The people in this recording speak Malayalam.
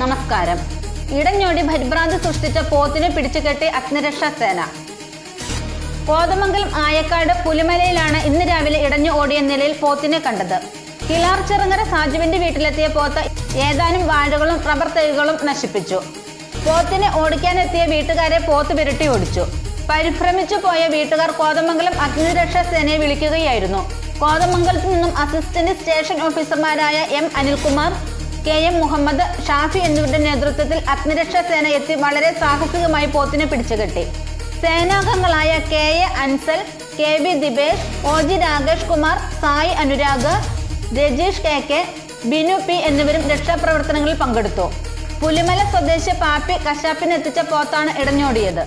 നമസ്കാരം. ഇടഞ്ഞോടി പരിഭ്രാന്തി സൃഷ്ടിച്ച പോത്തിനെ പിടിച്ചുകെട്ടി അഗ്നിരക്ഷാ സേന. കോതമംഗലം ആയക്കാട് പുലിമലയിലാണ് ഇന്ന് രാവിലെ ഇടഞ്ഞു ഓടിയ നിലയിൽ പോത്തിനെ കണ്ടത്. കിളാർ ചെറുങ്ങര സാജുവിന്റെ വീട്ടിലെത്തിയ പോത്ത് ഏതാനും വാഴകളും റബ്ബർ തൈകളും നശിപ്പിച്ചു. പോത്തിനെ ഓടിക്കാനെത്തിയ വീട്ടുകാരെ പോത്ത് വിരട്ടി ഓടിച്ചു. പരിഭ്രമിച്ചു പോയ വീട്ടുകാർ കോതമംഗലം അഗ്നിരക്ഷാ സേനയെ വിളിക്കുകയായിരുന്നു. കോതമംഗലത്തു നിന്നും അസിസ്റ്റന്റ് സ്റ്റേഷൻ ഓഫീസർമാരായ M Anilkumar K M Muhammad Shafi എന്നിവരുടെ നേതൃത്വത്തിൽ അഗ്നിരക്ഷാ സേന എത്തി വളരെ സാഹസികമായി പോത്തിനെ പിടിച്ചുകെട്ടി. സേനാംഗങ്ങളായ K A Ansal K B Dibesh O G Rakesh Kumar Sai Anurag Rajeesh K K Binu P എന്നിവരും രക്ഷാപ്രവർത്തനങ്ങളിൽ പങ്കെടുത്തു. പുലിമല സ്വദേശി പാപ്പി കശാപ്പിനെത്തിച്ച പോത്താണ് ഇടഞ്ഞോടിയത്.